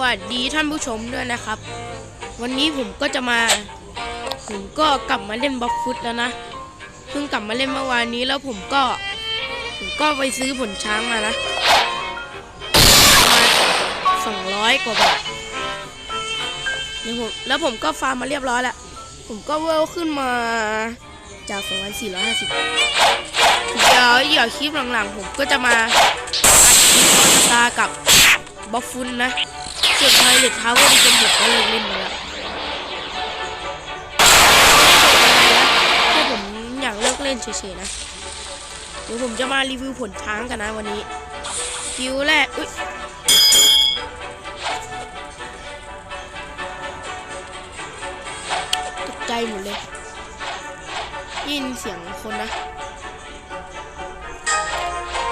วัสดีท่านผู้ชมด้วยนะครับ วันนี้ผมก็จะมา ผมก็กลับมาเล่นบล็อกฟุตแล้วนะ เพิ่งกลับมาเล่นเมื่อวานนี้แล้วผมก็ ผมก็ไปซื้อผลช้างมานะมาสองร้อยกว่าบาทเดี๋ยวผมแล้วผมก็ฟาร์มมาเรียบร้อยแล้ว ผมก็เวลขึ้นมาจากสองพันสี่ร้อยห้าสิบเดี๋ยวเดี๋ยวคลิปหลังๆ ผมก็จะมาอัดคลิปออสตากับบอกฟุตนะ ส่วนไพเล็ตทาวเวอร์ดิเจนผมก็เลิกเล่นมาแล้วแค่ผมอยากเลิกเล่นเฉยๆนะ เดี๋ยวผมจะมารีวิวผลช้างกันนะวันนี้คิวแรก อุ๊ยตกใจหมดเลยยินเสียงคนนะ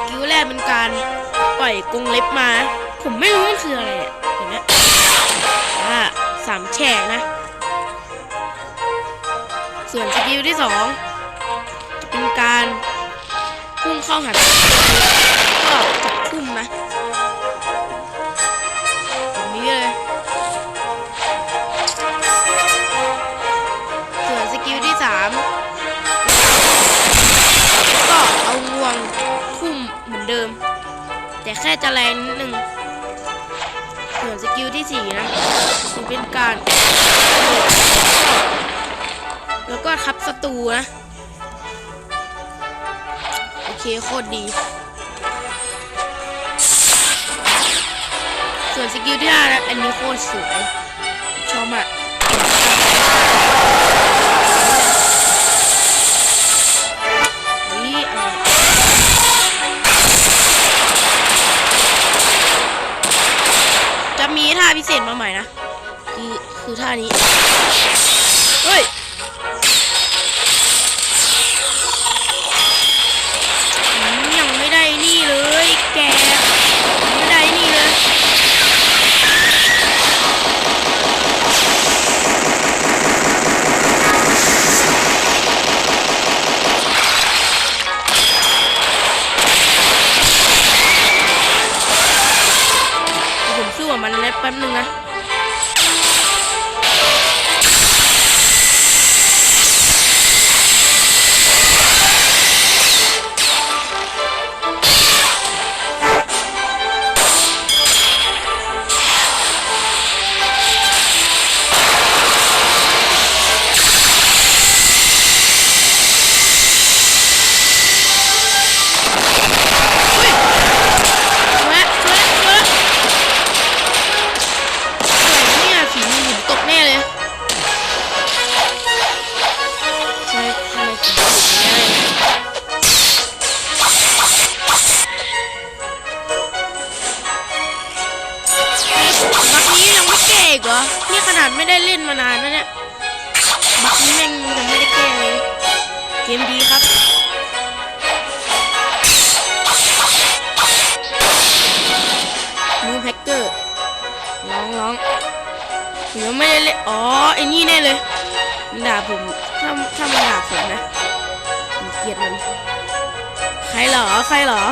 คิวแรกเป็นการปล่อยกรงเล็บมา ผมไม่รู้มันคืออะไรอะ สามแฉกนะ ส่วนสกิลที่สองจะเป็นการพุ่งเข้าหาก็จับทุ่มนะแบบนี้เลย ส่วนสกิลที่สามก็เอางวงทุ่มเหมือนเดิม แต่แค่จะแรงนิด การแล้วก็ทับศัตรูนะ โอเคโคตรดี ส่วนสกิลที่ห้านะอันนี้โคตรสวยชอบมาก หัวมันเล็บแป๊บนึงนะ ได้เล่นมานานแล้วเนี่ยบักนี้ยังยังไม่ได้แก้เลยเกมดีครับมูแฮกเกอร์ร้องร้องเดี๋ยวไม่ได้เล่นอ๋อไอ้นี่แน่เลยมันด่าผมถ้าถ้ามันด่าผมนะผมเกลียดมันใครเหรอใครเหรอ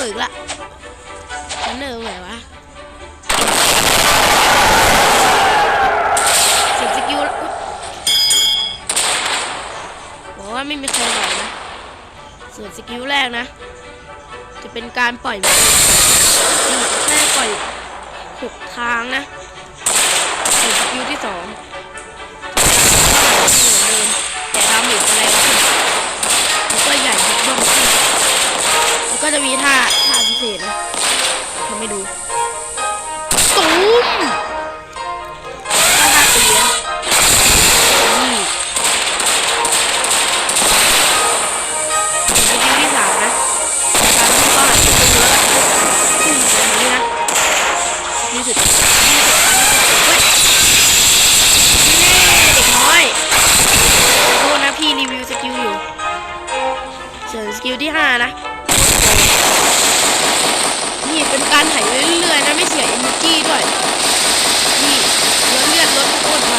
อร์อีกละรันเนอร์ตรงไหนวะเสร็จสกิลแล้วอุ๊ยบอกว่าไม่มีใครไหวนะ ส่วนสกิลแรกนะ จะเป็นการปล่อยมือนี่แค่ปล่อยหกทางนะส่วนสกิลที่สอง จะมีท่าท่าพิเศษนะทำให้ดูตุ้ม การไหลเรื่อยๆนะไม่เสียอิมกี้ด้วยนี่ลดเลือดลดโทษไป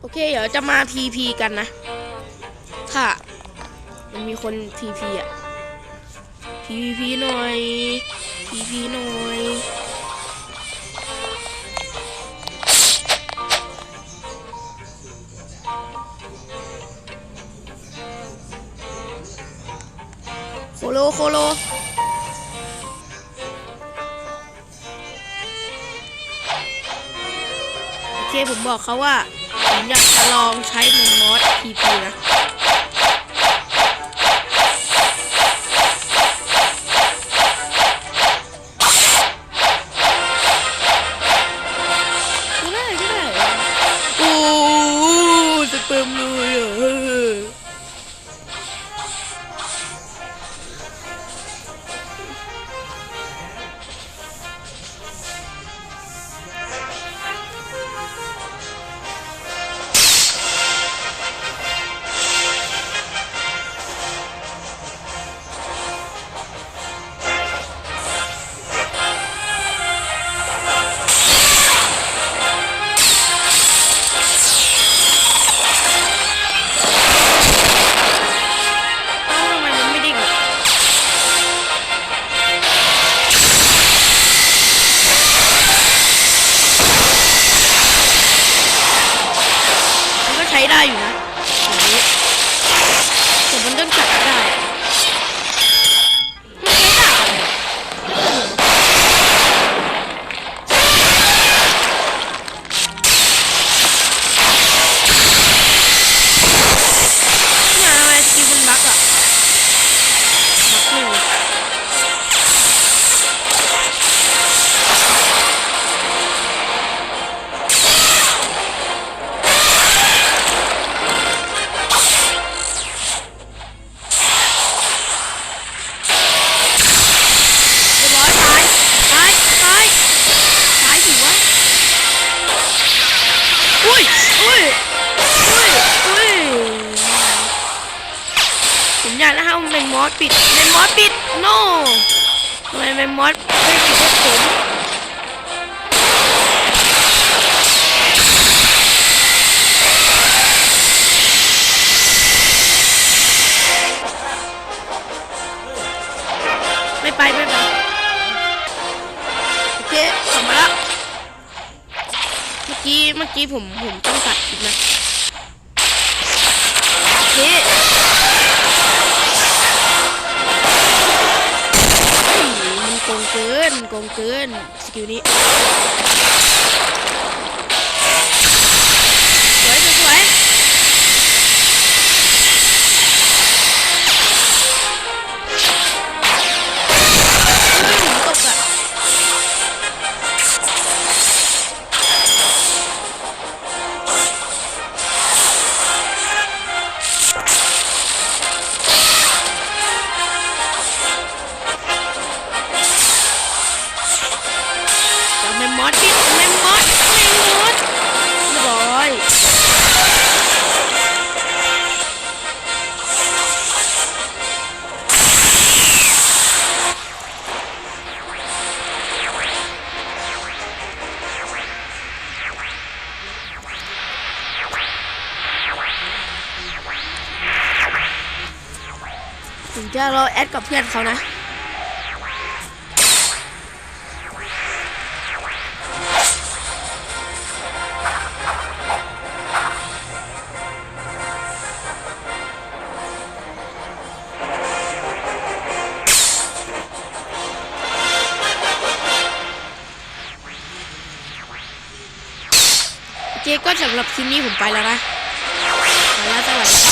โอเค เดี๋ยวจะมา TP กันนะ ค่ะ มันมีคน TP อะ TP หน่อย TP หน่อยโคโลโคโลโอเคผมบอกเขาว่าผมอยากจะลองใช้มือมอส TP นะ ช้ได้อยู่นะแต่มันต้ สปิดเมนมอสปิด no ทำไมเมนมอสไม่ปิดให้ผมไม่ไปไม่ไปโอเคกลับมาแล้วเมื่อกี้เมื่อกี้ผมผมต้องตัดคลิปนะ โกงเกินสกิลนี้ จับแมมมอสปิดแมมมอสแมมมอสเรียบร้อยถึงจะเราแอดกับเพื่อนเขานะ สำหรับคลิปนี้ผมไปแล้วนะไปแล้วสวัสดี